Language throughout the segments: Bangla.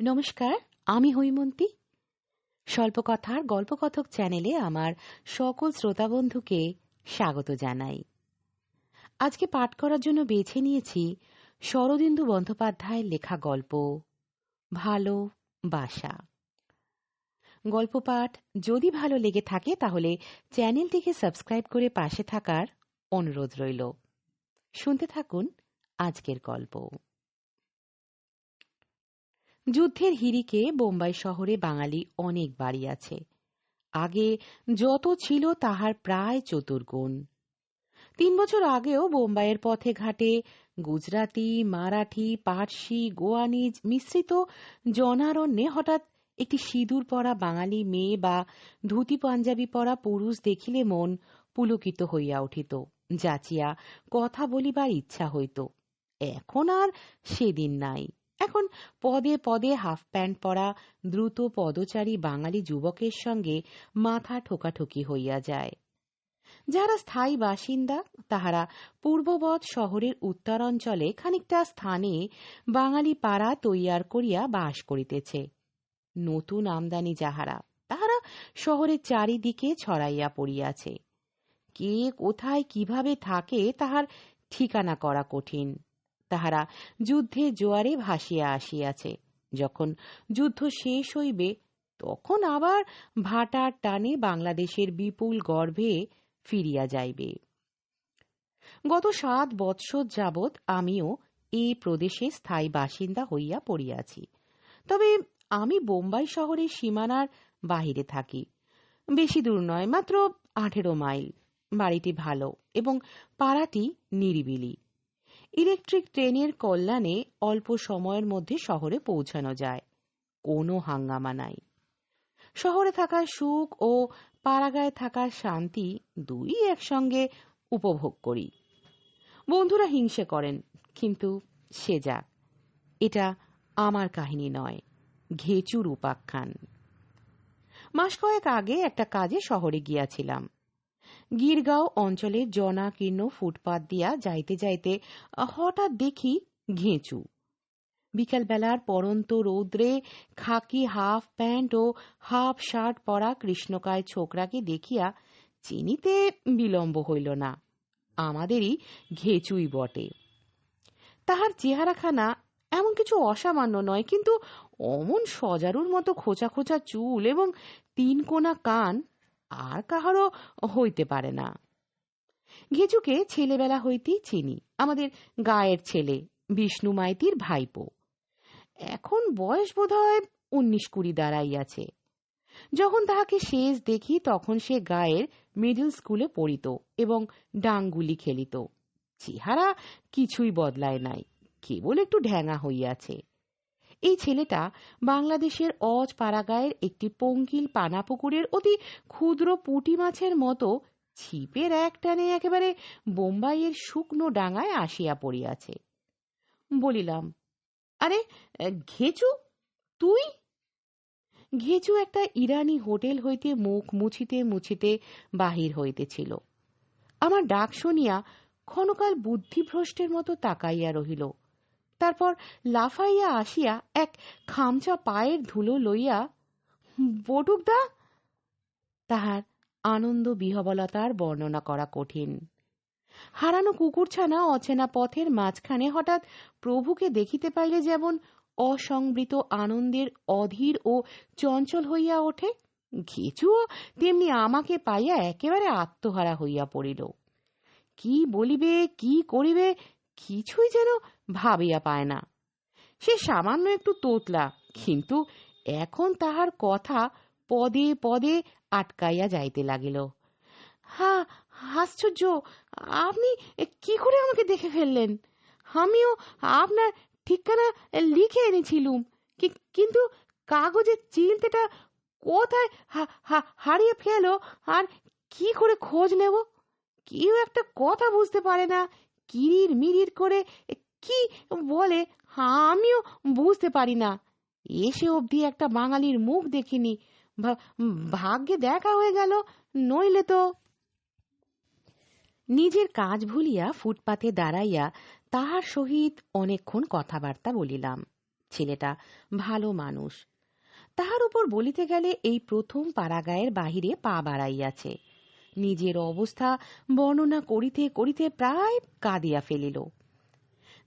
নমস্কার, আমি হৈমন্তী। স্বল্পকথার গল্পকথক চ্যানেলে আমার সকল শ্রোতা বন্ধুকে স্বাগত জানাই। আজকে পাঠ করার জন্য বেছে নিয়েছি শরদিন্দু বন্দ্যোপাধ্যায়ের লেখা গল্প, ভালো বাসা। গল্প পাঠ যদি ভালো লেগে থাকে তাহলে চ্যানেলটিকে সাবস্ক্রাইব করে পাশে থাকার অনুরোধ রইল। শুনতে থাকুন আজকের গল্প। যুদ্ধের হিরিকে বোম্বাই শহরে বাঙালি অনেক বাড়ি আছে। আগে যত ছিল তাহার প্রায় চতুর্গুণ তিন বছর আগেও বোম্বাইয়ের পথে ঘাটে গুজরাটি, মারাঠি, পার্সি, গোয়ানিজ মিশ্রিত জনারণ্যে হঠাৎ একটি সিঁদুর পরা বাঙালি মেয়ে বা ধুতি পাঞ্জাবি পরা পুরুষ দেখিলে মন পুলকিত হইয়া উঠিত, যাচিয়া কথা বলিবার ইচ্ছা হইত। এখন আর সেদিন নাই। এখন পদে পদে হাফ প্যান্ট পরা দ্রুত পদচারী বাঙালি যুবকের সঙ্গে মাথা ঠোকাঠুকি হইয়া যায়। যারা স্থায়ী বাসিন্দা, তাহারা পূর্ববৎ শহরের উত্তরাঞ্চলে খানিকটা স্থানে বাঙালি পাড়া তৈয়ার করিয়া বাস করিতেছে। নতুন আমদানি যাহারা, তাহারা শহরের চারিদিকে ছড়াইয়া পড়িয়াছে। কে কোথায় কীভাবে থাকে, তাহার ঠিকানা করা কঠিন। তাহারা যুদ্ধে জোয়ারে ভাসিয়া আসিয়াছে। যখন যুদ্ধ শেষ হইবে, তখন আবার ভাটার টানে বাংলাদেশের বিপুল গর্ভে ফিরিয়া যাইবে। গত সাত বৎসর যাবৎ আমিও এই প্রদেশে স্থায়ী বাসিন্দা হইয়া পড়িয়াছি। তবে আমি বোম্বাই শহরের সীমানার বাহিরে থাকি। বেশি দূর নয়, মাত্র আঠেরো মাইল। বাড়িটি ভালো এবং পাড়াটি নিরিবিলি। ইলেকট্রিক ট্রেনের কল্যাণে অল্প সময়ের মধ্যে শহরে পৌঁছানো যায়। কোনো হাঙ্গামা নাই। শহরে থাকার সুখ ও পাড়াগায় থাকার শান্তি দুই একসঙ্গে উপভোগ করি। বন্ধুরা হিংসে করেন, কিন্তু সে যাক। এটা আমার কাহিনী নয়, ঘেচুর উপাখ্যান। মাস কয়েক আগে একটা কাজে শহরে গিয়াছিলাম। গিরগাঁও অঞ্চলের জনাকীর্ণ ফুটপাত দিয়া যাইতে যাইতে হঠাৎ দেখি ঘেঁচু। বিকালবেলার পরন্ত রৌদ্রে খাকি হাফ প্যান্ট ও হাফ শার্ট পরা কৃষ্ণকায় ছোকরাকে দেখিয়া চিনিতে বিলম্ব হইল না। আমাদেরই ঘেঁচুই বটে। তাহার চেহারাখানা এমন কিছু অসামান্য নয়, কিন্তু অমন সজারুর মতো খোঁচা খোঁচা চুল এবং তিন কোনা কান আর কাহারও হইতে পারে না। ঘেচুকে ছেলেবেলা হইতেই চিনি, আমাদের গায়ের ছেলে, বিষ্ণু মাইতির ভাইপো। এখন বয়স বোধ হয় উনিশ কুড়ি দাঁড়াইয়াছে। যখন তাহাকে শেষ দেখি, তখন সে গায়ের মিডল স্কুলে পড়িত এবং ডাঙ্গুলি খেলিত। চেহারা কিছুই বদলায় নাই, কেবল একটু ঢ্যাঙা হইয়াছে। এই ছেলেটা বাংলাদেশের অজ পাড়াগায়ের একটি পঙ্কিল পানাপুকুরের অতি ক্ষুদ্র পুঁটি মাছের মতো ছিপের এক টানে একেবারে বোম্বাইয়ের শুকনো ডাঙায় আসিয়া পড়িয়াছে। বলিলাম, আরে, ঘেচু? তুই? ঘেচু একটা ইরানি হোটেল হইতে মুখ মুছিতে মুছিতে বাহির হইতেছিল। আমার ডাক শুনিয়া ক্ষণকাল বুদ্ধিভ্রষ্টের মতো তাকাইয়া রহিল। তারপর লাফাইয়া আসিয়া এক খামচা পায়ের ধুলো লইয়া, বটুকদা! তাহার আনন্দ বিহবলতার বর্ণনা করা কঠিন। হারানো কুকুরছানা অচেনা পথের মাঝখানে হঠাৎ প্রভুকে দেখিতে পাইলে যেমন অসংবৃত আনন্দের অধীর ও চঞ্চল হইয়া ওঠে, ঘেচুও তেমনি আমাকে পাইয়া একেবারে আত্মহারা হইয়া পড়িল। কি বলিবে, কি করিবে কিছুই যেন ভাবিয়া পায় না। সে সামান্য একটু তোতলা, কিন্তু এখন তাহার কথা পদে পদে আটকাইয়া যাইতে লাগিল। হা, আশ্চর্য! আপনি কি করে আমাকে দেখে ফেললেন? আমিও আপনার ঠিকানা লিখে এনেছিলুম কিন্তু কাগজের চিলতেটা কোথায় হারিয়ে ফেলো, আর কি করে খোঁজ নেব? কেউ একটা কথা বুঝতে পারে না কিরির মিরির করে কি বলে? হা, আমিও বুঝতে পারি না। এসে অবধি একটা বাঙালির মুখ দেখিনি। ভাগ্যে দেখা হয়ে গেল, নইলে তো। নিজের কাজ ভুলিয়া ফুটপাতে দাঁড়াইয়া তাহার সহিত অনেকক্ষণ কথাবার্তা বলিলাম। ছেলেটা ভালো মানুষ। তাহার উপর বলিতে গেলে এই প্রথম পাড়াগায়ের বাহিরে পা বাড়াইয়াছে। নিজের অবস্থা বর্ণনা করিতে করিতে প্রায় কাঁদিয়া ফেলিল।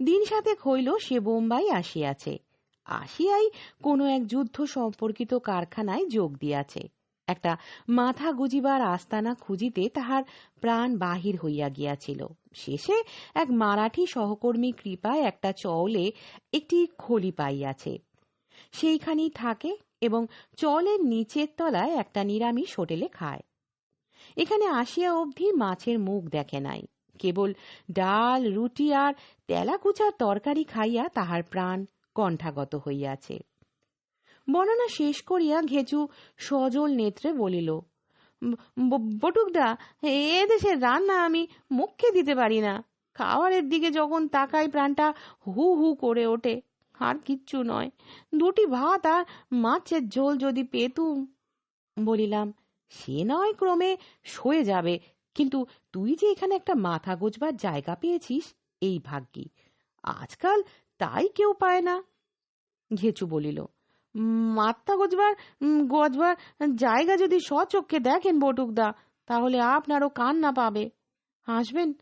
দিন সাতেক হইল সে বোম্বাই আসিয়াছে। আসিয়াই কোনো এক যুদ্ধ সম্পর্কিত কারখানায় যোগ দিয়াছে। একটা মাথা গুজিবার আস্তানা খুঁজিতে তাহার প্রাণ বাহির হইয়া গিয়াছিল। শেষে এক মারাঠি সহকর্মী কৃপায় একটা চলে একটি খলি পাইয়াছে। সেইখানেই থাকে এবং চলের নিচের তলায় একটা নিরামিষ হোটেলে খায়। এখানে আসিয়া অবধি মাছের মুখ দেখে নাই। কেবল ডাল, রুটি আর তেলাকুচার তরকারি খাইয়া তাহার প্রাণ কণ্ঠাগত হইয়াছে। বর্ণনা শেষ করিয়া ঘেঁচু সজল নেত্রে বলিল বটুকদা, এ দেশের রান্না আমি মুখে দিতে পারি না। খাওয়ারের দিকে যখন তাকাই প্রাণটা হু হু করে ওঠে। আর কিচ্ছু নয়, দুটি ভাত আর মাছের ঝোল যদি পেতুম, বলিলাম সে নয় ক্রমে সয়ে যাবে। কিন্তু তুই যে এখানে একটা মাথা গোজবার জায়গা পেয়েছিস, এই ভাগ্যি। আজকাল তাই কেউ পায় না। ঘেচু বলিল, মাথা গোজবার গজবার জায়গা যদি স্বচক্ষে দেখেন বটুকদা, তাহলে আপনারও কান্না পাবে। হাসবেন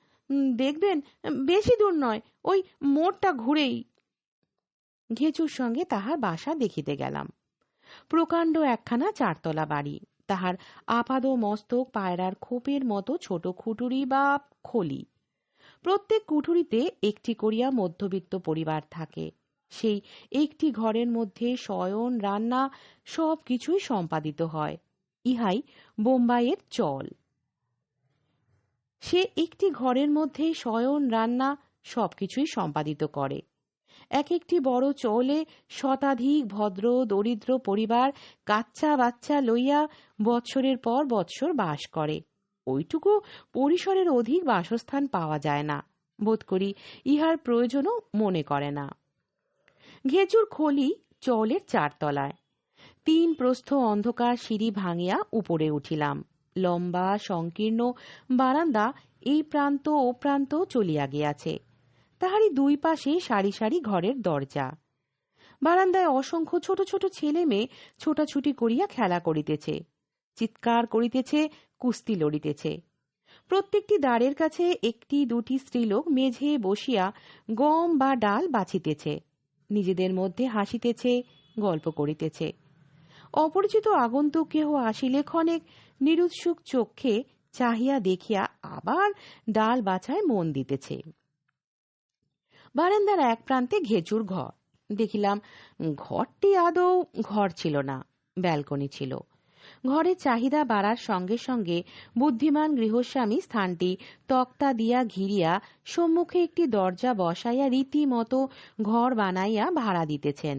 দেখবেন, বেশি দূর নয়, ওই মোড়টা ঘুরেই। ঘেচুর সঙ্গে তাহার বাসা দেখিতে গেলাম। প্রকাণ্ড একখানা চারতলা বাড়ি। তাহার আপাদ মস্তক পায়রার খোপের মতো ছোট খুটুরি বা খলি। প্রত্যেক কুঠুরিতে একটি করিয়া মধ্যবিত্ত পরিবার থাকে। সেই একটি ঘরের মধ্যে শয়ন, রান্না সব কিছুই সম্পাদিত হয়। ইহাই বোম্বাইয়ের চল। সে একটি ঘরের মধ্যে শয়ন, রান্না সবকিছুই সম্পাদিত করে। এক একটি বড় চলে শতাধিক ভদ্র, দরিদ্র পরিবার কাচ্চা বাচ্চা লইয়া বৎসরের পর বৎসর বাস করে। ওইটুকু পরিসরের অধিক বাসস্থান পাওয়া যায় না। বোধ করি ইহার প্রয়োজনও মনে করে না। ঘেচুর খলি চলের চারতলায়। তিন প্রস্থ অন্ধকার সিঁড়ি ভাঙিয়া উপরে উঠিলাম। লম্বা, সংকীর্ণ বারান্দা এই প্রান্ত ও প্রান্ত চলিয়া গিয়াছে। তাহারই দুই পাশে সারি সারি ঘরের দরজা। বারান্দায় অসংখ্য ছোট ছোট ছেলে মেয়ে ছোটাছুটি করিয়া খেলা করিতেছে, চিৎকার করিতেছে, কুস্তি লড়িতেছে। প্রত্যেকটি দ্বারের কাছে একটি দুটি স্ত্রীলোক মেঝে বসিয়া গম বা ডাল বাছিতেছে, নিজেদের মধ্যে হাসিতেছে, গল্প করিতেছে। অপরিচিত আগন্তুক কেহ আসিলে ক্ষণেক নিরুৎসুক চক্ষে চাহিয়া দেখিয়া আবার ডাল বাছায় মন দিতেছে। বারান্দার এক প্রান্তে ঘেচুর ঘর। দেখিলাম ঘরটি আদৌ ঘর ছিল না, ব্যালকনি ছিল। ঘরের চাহিদা বাড়ার সঙ্গে সঙ্গে বুদ্ধিমান গৃহস্বামী স্থানটি তক্তা দিয়া ঘিরিয়া সম্মুখে একটি দরজা বসাইয়া রীতিমতো ঘর বানাইয়া ভাড়া দিতেছেন।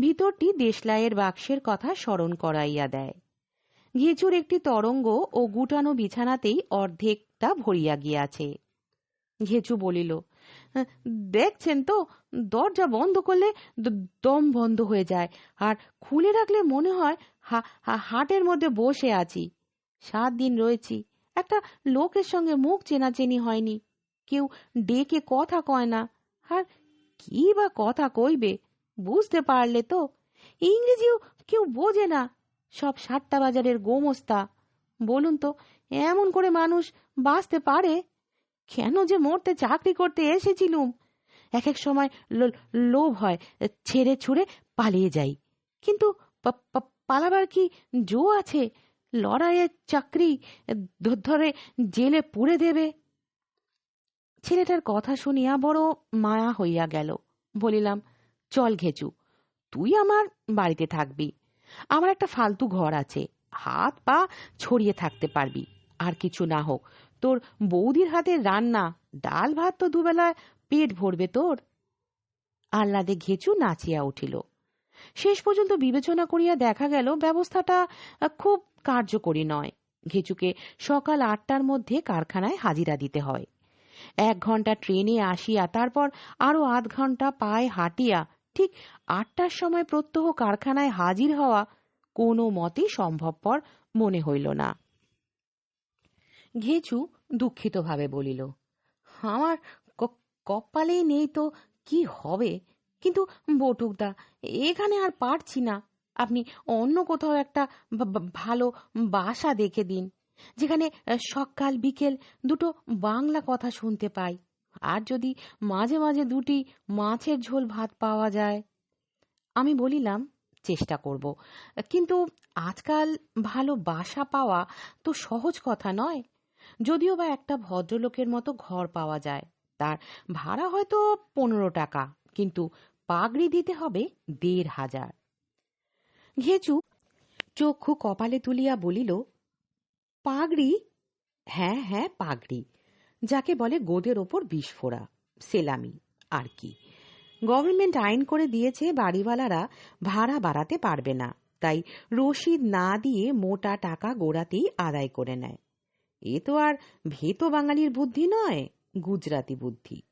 ভিতরটি দেশলাইয়ের বাক্সের কথা স্মরণ করাইয়া দেয়। ঘেচুর একটি তরঙ্গ ও গুটানো বিছানাতেই অর্ধেকটা ভরিয়া গিয়াছে। ঘেচু বলিল দেখছেন তো, দরজা বন্ধ করলে দম বন্ধ হয়ে যায়। আর খুলে রাখলে মনে হয় হাটের মধ্যে বসে আছি। সাত দিন রয়েছি, একটা লোকের সঙ্গে মুখ চেনাচেনি হয়নি। কেউ ডেকে কথা কয় না। আর কি বা কথা কইবে, বুঝতে পারলে তো। ইংরেজিও কেউ বোঝে না, সব সাতটা বাজারের গোমস্তা। বলুন তো, এমন করে মানুষ বাঁচতে পারে? কেন যে মরতে চাকরি করতে এসেছিলুম? এক এক সময় লোভ হয়, ছেড়ে ছুড়ে পালিয়ে যাই। কিন্তু পালাবার কি জো আছে? লড়াইয়ের চাকরি ধরে জেলে পুড়ে দেবে। ছেলেটার কথা শুনিয়া বড় মায়া হইয়া গেল। বলিলাম, চল ঘেচু, তুই আমার বাড়িতে থাকবি। আমার একটা ফালতু ঘর আছে। হাত পা ছড়িয়ে থাকতে পারবি। আর কিছু না হোক তোর বৌদির হাতের রান্না। ডাল ভাত তো দুবেলায় পেট ভরবে তোর। আহ্লাদে ঘেঁচু নাচিয়া উঠিল। শেষ পর্যন্ত বিবেচনা করিয়া দেখা গেল ব্যবস্থাটা খুব কার্যকরী নয়। ঘেচুকে সকাল আটটার মধ্যে কারখানায় হাজিরা দিতে হয়। এক ঘণ্টা ট্রেনে আসিয়া তারপর আরও আধ ঘণ্টা পায়ে হাঁটিয়া ঠিক আটটার সময় প্রত্যহ কারখানায় হাজির হওয়া কোনো মতেই সম্ভবপর মনে হইল না। ঘেচু দুঃখিতভাবে বলিল, আমার কপালেই নেই তো কি হবে? কিন্তু বটুকদা, এখানে আর পারছি না। আপনি অন্য কোথাও একটা ভালো বাসা দেখে দিন, যেখানে সকাল, বিকেল দুটো বাংলা কথা শুনতে পাই। আর যদি মাঝে মাঝে দুটি মাছের ঝোল ভাত পাওয়া যায়? আমি বলিলাম, চেষ্টা করব। কিন্তু আজকাল ভালো বাসা পাওয়া তো সহজ কথা নয়। যদিও বা একটা ভদ্রলোকের মতো ঘর পাওয়া যায়। তার ভাড়া হয়তো পনেরো টাকা, কিন্তু পাগড়ি দিতে হবে দেড় হাজার। ঘেচু চক্ষু কপালে তুলিয়া বলিল, পাগড়ি? হ্যাঁ হ্যাঁ পাগড়ি। যাকে বলে গোদের ওপর বিস্ফোরা, সেলামি, আর কি। গভর্নমেন্ট আইন করে দিয়েছে, বাড়িওয়ালারা ভাড়া বাড়াতে পারবে না। তাই রসিদ না দিয়ে মোটা টাকা গোড়াতেই আদায় করে নেয়। এ তো আর ভেতো বাঙালির বুদ্ধি নয়, গুজরাতি বুদ্ধি।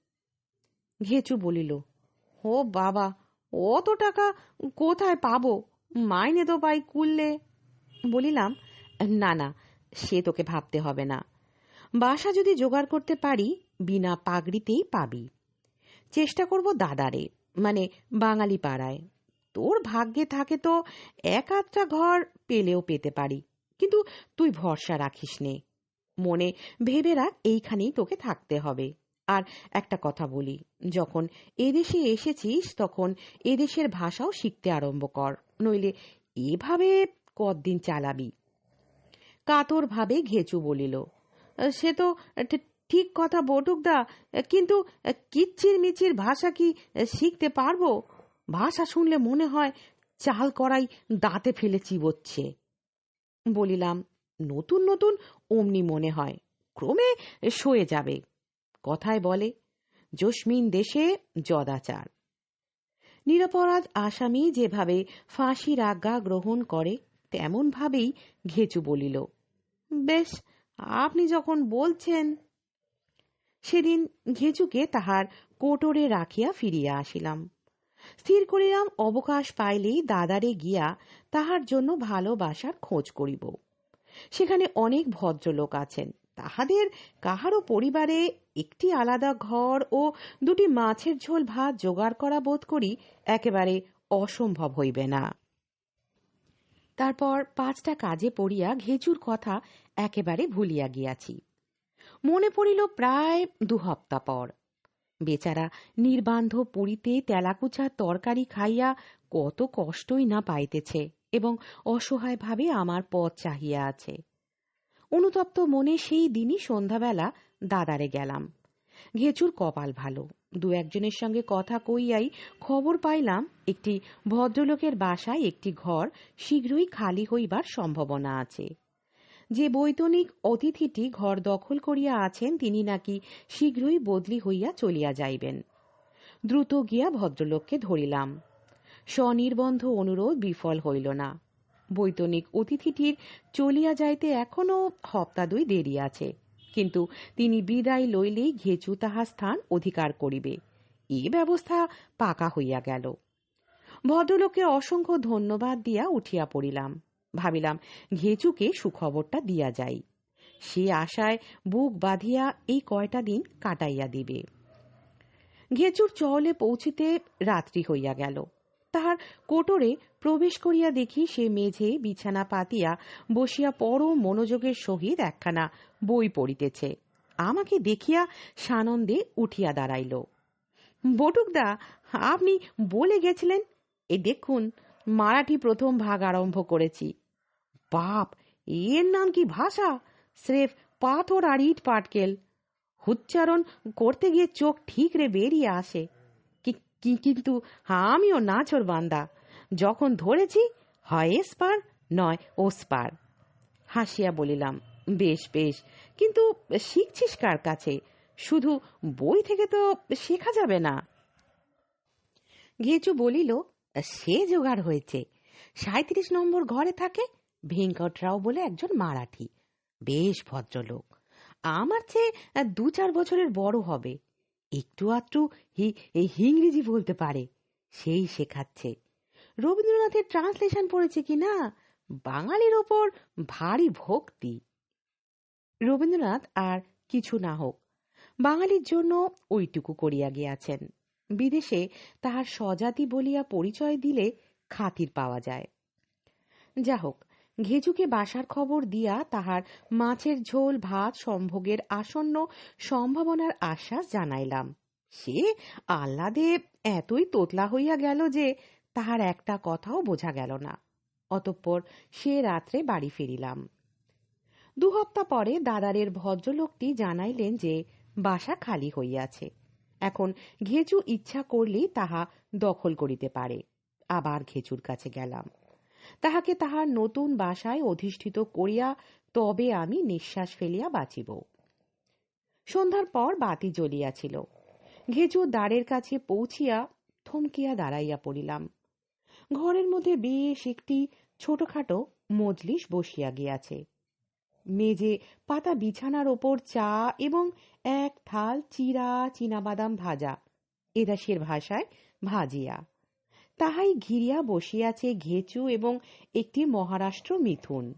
ঘেচু বলিল, ও বাবা, অত টাকা কোথায় পাবো? মাইনে তো পাই কুললে। বলিলাম, না না, সে তোকে ভাবতে হবে না। বাসা যদি জোগাড় করতে পারি, বিনা পাগড়িতেই পাবি। চেষ্টা করব দাদারে মানে বাঙালি পাড়ায়। তোর ভাগ্যে থাকে তো এক আধটা ঘর পেলেও পেতে পারি। কিন্তু তুই ভরসা রাখিস নে। মনে ভেবে রাখ এইখানেই তোকে থাকতে হবে। আর একটা কথা বলি, যখন এদেশে এসেছিস তখন এদেশের ভাষাও শিখতে আরম্ভ কর, নইলে এভাবে কতদিন চালাবি? কাতর ভাবে ঘেচু বলিল, সে তো ঠিক কথা বটুকদা কিন্তু কিচ্ছির মিচির ভাষা কি শিখতে পারব? ভাষা শুনলে মনে হয় চাল করাই দাঁতে ফেলে চিবোচ্ছে। বলিলাম নতুন নতুন অমনি মনে হয়। ক্রমে সয়ে যাবে। কথায় বলে, জসমিন দেশে জদাচার নিরপরাধ আসামি যেভাবে ফাঁসির আজ্ঞা গ্রহণ করে তেমন ভাবেই ঘেচু বলিল, বেশ, আপনি যখন বলছেন সেদিন ঘেচুকে তাহার কোটরে রাখিয়া ফিরিয়া আসিলাম। স্থির করিলাম, অবকাশ পাইলেই দাদারে গিয়া তাহার জন্য ভালোবাসার খোঁজ করিব। সেখানে অনেক ভদ্রলোক আছেন। তাহাদের কাহারও পরিবারে একটি আলাদা ঘর ও দুটি মাছের ঝোল ভাত জোগাড় করা বোধ করি একেবারে অসম্ভব হইবে না। তারপর পাঁচটা কাজে পড়িয়া ঘেচুর কথা একেবারে ভুলিয়া গিয়াছি। মনে পড়িল প্রায় দু হপ্তা পর। বেচারা নির্বান্ধ পুরীতে তেলাকুচার তরকারি খাইয়া কত কষ্টই না পাইতেছে। এবং অসহায়ভাবে আমার পথ চাহিয়া আছে। অনুতপ্ত মনে সেই দিনই সন্ধ্যাবেলা দাদারে গেলাম। ঘেচুর কপাল ভালো। দু একজনের সঙ্গে কথা কইয়াই খবর পাইলাম, একটি ভদ্রলোকের বাসায় একটি ঘর শীঘ্রই খালি হইবার সম্ভাবনা আছে। যে বৈতনিক অতিথিটি ঘর দখল করিয়া আছেন, তিনি নাকি শীঘ্রই বদলি হইয়া চলিয়া যাইবেন। দ্রুত গিয়া ভদ্রলোককে ধরিলাম। স্বনির্বন্ধ অনুরোধ বিফল হইল না। বৈতনিক অতিথিটির চলিয়া যাইতে এখনও হপ্তা দুই দেরি আছে, কিন্তু তিনি বিদায় লইলেই ঘেচু তাহা স্থান অধিকার করিবে। এ ব্যবস্থা পাকা হইয়া গেল। ভদ্রলোককে অসংখ্য ধন্যবাদ দিয়া উঠিয়া পড়িলাম। ভাবিলাম, ঘেচুকে সুখবরটা দিয়া যাই। সে আশায় বুক বাঁধিয়া এই কয়টা দিন কাটাইয়া দিবে। ঘেচুর চলে পৌঁছিতে রাত্রি হইয়া গেল। তাহার কোটরে প্রবেশ করিয়া দেখি সে মেঝে বিছানা পাতিয়া বসিয়া পরম মনোযোগের সহিত একখানা বই পড়িতেছে। আমাকে দেখিয়া সানন্দে উঠিয়া দাঁড়াইল। বটুকদা, আপনি বলে গেছিলেন? এ দেখুন, মারাঠি প্রথম ভাগ আরম্ভ করেছি। বাপ, এর নাম কি ভাষা? স্রেফ পাথর আর ইট পাটকেল। উচ্চারণ করতে গিয়ে চোখ ঠিক রে বেরিয়ে আসে। কি- কিন্তু আমিও নাচর বান্দা। যখন ধরেছি, হয় এসপার নয় ওসপার। হাসিয়া বলিলাম, বেশ বেশ, কিন্তু শিখছিস কার কাছে? শুধু বই থেকে তো শেখা যাবে না। ঘেঁচু বলিল, সে জোগাড় হয়েছে। সাঁত্রিশ নম্বর ঘরে থাকে ভেঙ্কটরাও বলে একজন মারাঠি। বেশ ভদ্রলোক। আমার চেয়ে দু চার বছরের বড় হবে। একটু আধটু ইংরেজি বলতে পারে। সেই শেখাচ্ছে। রবীন্দ্রনাথের ট্রান্সলেশন পড়েছে কি না? বাঙালির ওপর ভারী ভক্তি। রবীন্দ্রনাথ আর কিছু না হোক, বাঙালির জন্য ওইটুকু করিয়া গিয়াছেন। বিদেশে তাহার স্বজাতি বলিয়া পরিচয় দিলে খাতির পাওয়া যায়। যা হোক ঘেজুকে বাসার খবর দিয়া তাহার মাছের ঝোল, ভাত, সম্ভোগের আসন্ন সম্ভাবনার আশ্বাস জানাইলাম। সে আহ্লাদে এতই তোতলা হইয়া গেল যে তাহার একটা কথাও বোঝা গেল না। অতঃপর সে রাত্রে বাড়ি ফিরিলাম। দু হপ্তা পরে দাদারের ভদ্রলোকটি জানাইলেন যে বাসা খালি হইয়াছে। এখন ঘেচু ইচ্ছা করলেই তাহা দখল করিতে পারে। আবার ঘেচুর কাছে গেলাম। তাহাকে তাহার নতুন বাসায় অধিষ্ঠিত করিয়া তবে আমি নিঃশ্বাস ফেলিয়া বাঁচিব। সন্ধ্যার পর বাতি জ্বলিয়াছিল। ঘেচু দ্বারের কাছে পৌঁছিয়া থমকিয়া দাঁড়াইয়া পড়িলাম। ঘরের মধ্যে বেশ একটি ছোটখাটো মজলিস বসিয়া গিয়াছে। মেজে পাতা বিছানার ওপর চা এবং এক থাল চিরা চীনাবাদাম ভাজা, এদাসের ভাষায় ভাজিয়া। তাহাই ঘিরিয়া বসিয়াছে ঘেচু এবং একটি মহারাষ্ট্র মিথুন।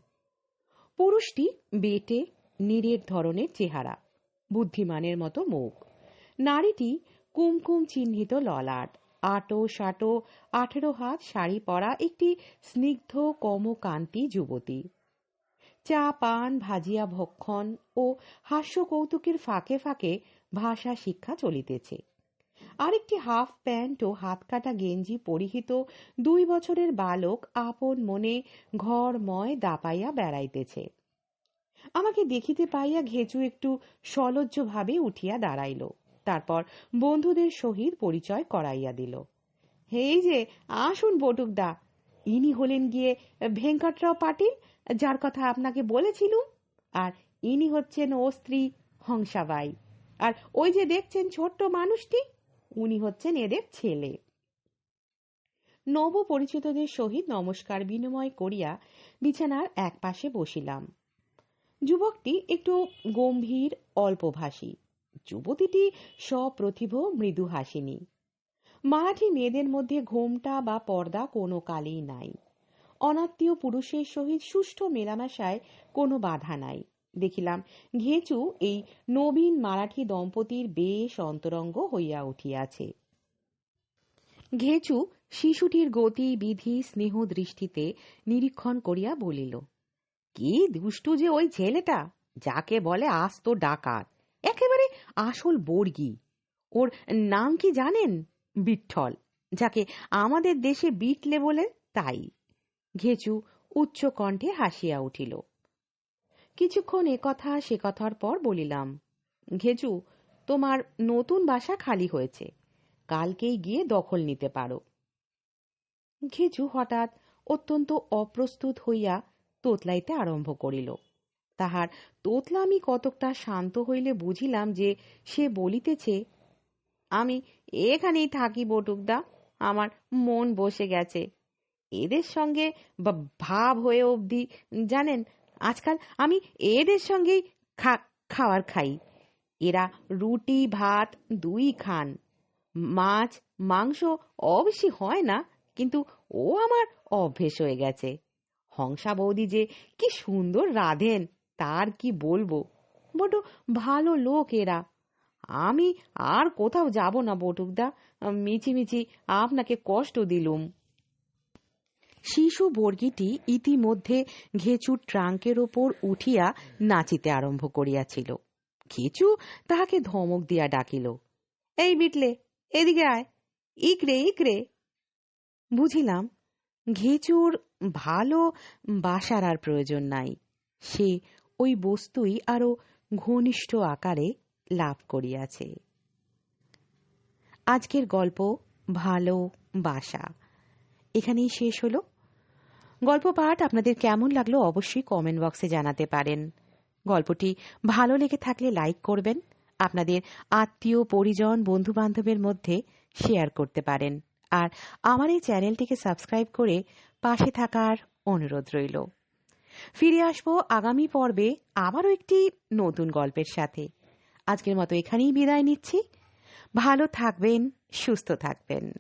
পুরুষটি বেটে, নিরের ধরনের চেহারা, বুদ্ধিমানের মতো মুখ। নারীটি কুমকুম চিহ্নিত ললাট, আটো সাটো, আঠেরো হাত, শাড়ি পরা একটি স্নিগ্ধ কমকান্তি যুবতী। চা, পান, ভাজিয়া ভক্ষণ ও হাস্য কৌতুকের ফাঁকে ফাঁকে ভাষা শিক্ষা চলিতেছে। আরেকটি হাফ প্যান্ট ও হাতকাটা গেঞ্জি পরিহিত দুই বছরের বালক আপন মনে ঘরময় দাপাইয়া বেড়াইতেছে। আমাকে দেখিতে পাইয়া ঘেঁচু একটু সলজ্জভাবে উঠিয়া দাঁড়াইল। তারপর বন্ধুদের সহিত পরিচয় করাইয়া দিল। এই যে, আসুন বটুকদা। ইনি হলেন গিয়ে ভেঙ্কটরাও পাটিল, যার কথা আপনাকে বলেছিলুম। আর ইনি হচ্ছেন ও স্ত্রী হংসাবাই। আর ওই যে দেখছেন ছোট্ট মানুষটি উনি হচ্ছেন এদের ছেলে। নব পরিচিতদের সহিত নমস্কার বিনিময় করিয়া বিছানার এক পাশে বসিলাম। যুবকটি একটু গম্ভীর, অল্পভাষী। যুবতীটি সপ্রতিভ, মৃদু হাসিনী। মারাঠি মেয়েদের মধ্যে ঘোমটা বা পর্দা কোনো কালেই নাই। অনাত্মীয় পুরুষের সহিত সুষ্ঠু মেলামেশায় কোনো বাধা নাই। দেখিলাম। ঘেঁচু এই নবীন মারাঠি দম্পতির বেশ অন্তরঙ্গ হইয়া উঠিয়াছে। ঘেঁচু শিশুটির গতি, বিধি, স্নেহ দৃষ্টিতে নিরীক্ষণ করিয়া বলিল, কি দুষ্টু যে ওই ছেলেটা, যাকে বলে আস্ত ডাকাত, একেবারে আসল বর্গি। ওর নাম কি জানেন? বিঠল যাকে আমাদের দেশে বিটলে বলে তাই। ঘেচু উচ্চ কণ্ঠে হাসিয়া উঠিল কিছুক্ষণ এ কথা, সে কথার পর বলিলাম ঘেচু তোমার নতুন বাসা খালি হয়েছে। কালকেই গিয়ে দখল নিতে পারো। ঘেচু হঠাৎ অত্যন্ত অপ্রস্তুত হইয়া তোতলাইতে আরম্ভ করিল। তাহার তোতলামি কতকটা শান্ত হইলে বুঝিলাম যে সে বলিতেছে, আমি এখানেই থাকি বটুকদা আমার মন বসে গেছে। এদের সঙ্গে ভাব হয়ে অবধি, জানেন আজকাল আমি এদের সঙ্গেই খা, খাওয়ার খাই। এরা রুটি, ভাত দুই খান। মাছ, মাংস অবশ্যই হয় না, কিন্তু ও আমার অভ্যেস হয়ে গেছে। হংসা বৌদি যে কি সুন্দর রাধেন, তার কি বলব? বড্ড ভালো লোক এরা। আমি আর কোথাও যাব না, বটুকদা। মিছিমিছি আপনাকে কষ্ট দিলুম। শিশু বর্গীটি ইতিমধ্যে ঘেচুর ট্রাঙ্কের ওপর উঠিয়া নাচিতে আরম্ভ করিয়াছিল। ঘেচু তাহাকে ধমক দিয়া ডাকিল, এই বিটলে, এদিকে আয় ইকরে ইকরে বুঝিলাম, ঘেচুর ভালো বাসার আর প্রয়োজন নাই, সে ওই বস্তুই আরও ঘনিষ্ঠ আকারে লাভ করিয়াছে। আজকের গল্প, ভালো বাসা। এখানেই শেষ হলো। গল্প পাঠ আপনাদের কেমন লাগল অবশ্যই কমেন্ট বক্সে জানাতে পারেন। গল্পটি ভালো লেগে থাকলে লাইক করবেন, আপনাদের আত্মীয়, পরিজন বন্ধু বান্ধবের মধ্যে শেয়ার করতে পারেন। আর আমার এই চ্যানেলটিকে সাবস্ক্রাইব করে পাশে থাকার অনুরোধ রইল। ফিরে আসব আগামী পর্বে আবারও একটি নতুন গল্পের সাথে। আজকের মতো এখানেই বিদায় নিচ্ছি। ভালো থাকবেন, সুস্থ থাকবেন।